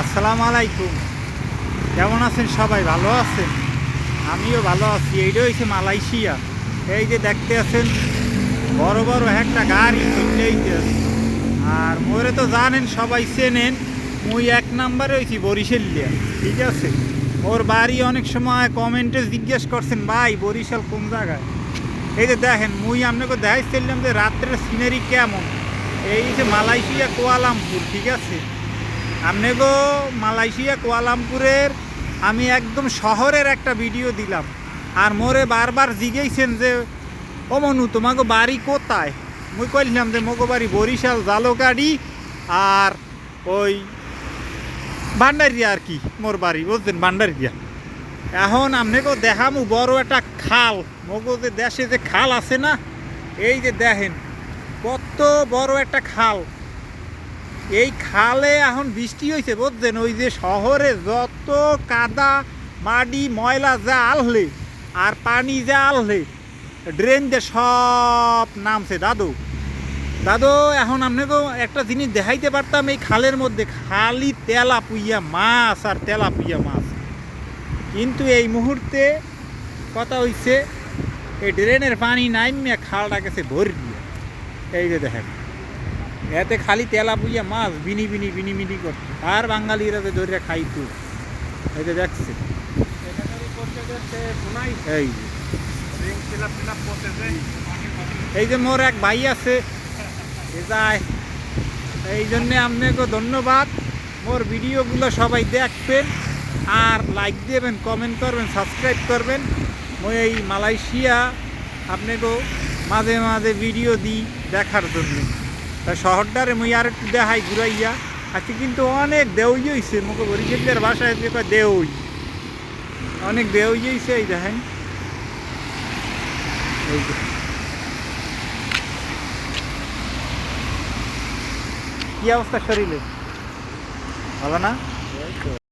আসসালামু আলাইকুম। কেমন আছেন সবাই? ভালো আছেন? আমিও ভালো আছি। এইটা হয়েছে মালয়েশিয়া। এই যে দেখতে আছেন, বড় বড় একটা গাড়ি চলতে আর মোরে তো জানেন, সবাই চেনেন, মুই এক নাম্বারে হয়েছি বরিশাল বরিশালিয়া। ঠিক আছে? ওর বাড়ি অনেক সময় কমেন্টে জিজ্ঞেস করছেন, ভাই, বরিশাল কোন জায়গায়? এই যে দেখেন, মুই আপনাকে দেখাই দেখাইছিলাম যে রাত্রের সিনারি কেমন। এই যে মালয়েশিয়া কোয়ালামপুর, ঠিক আছে? আপনি গো মালয়েশিয়া কুয়ালামপুরের আমি একদম শহরের একটা ভিডিও দিলাম। আর মোরে বারবার জিগেইছেন যে, ও মনু তোমাকে বাড়ি কোথায়? মুই কইলাম যে, মগো বাড়ি বরিশাল জালোকাডি আর ওই ভান্ডারিয়া আর কি, মোর বাড়ি, বুঝছেন, ভান্ডারিয়া। এখন আপনি আপনাকেও দেখামু বড় একটা খাল। মগো যে দেশে যে খাল আছে না, এই যে দেখেন, কত বড় একটা খাল। এই খালে এখন বৃষ্টি হয়েছে বুঝছেন? ওই যে শহরে যত কাদা, মাটি, ময়লা যা আলহলে আর পানি যা আলহলে ড্রেন দিয়ে সব নামছে। দাদু দাদু, এখন আপনাকেও একটা জিনিস দেখাইতে পারতাম এই খালের মধ্যে। খালি তেলা পুইয়া মাছ আর তেলা পুইয়া মাছ। কিন্তু এই মুহূর্তে কথা হইছে, এই ড্রেনের পানি নাইমিয়া খালটা গেছে ভরি দিয়ে এই যে দেখেন। এতে খালি তেলা পুইয়া মাছ বিনি বিনি বিনি বিনি করতো আর বাঙালিরা যে ধরে খাইতো, এই যে দেখছে। এই। এই যে মোর এক ভাই আছে যায়। এই জন্যে আপনাকে ধন্যবাদ। মোর ভিডিওগুলো সবাই দেখবেন আর লাইক দেবেন কমেন্ট করবেন সাবস্ক্রাইব করবেন। মই এই মালয়েশিয়া আপনাকেও মাঝে মাঝে ভিডিও দিই দেখার জন্য। তা শহরটারে মুই আর একটু দেখাই, ঘুরাইয়া। আজকে কিন্তু অনেক দেউই হয়েছে মুখে বরিশালের ভাষায় যে কয় দেউই। অনেক দেউই হয়েছে এই দেখেন। কি অবস্থা শরীরে? ভালো না?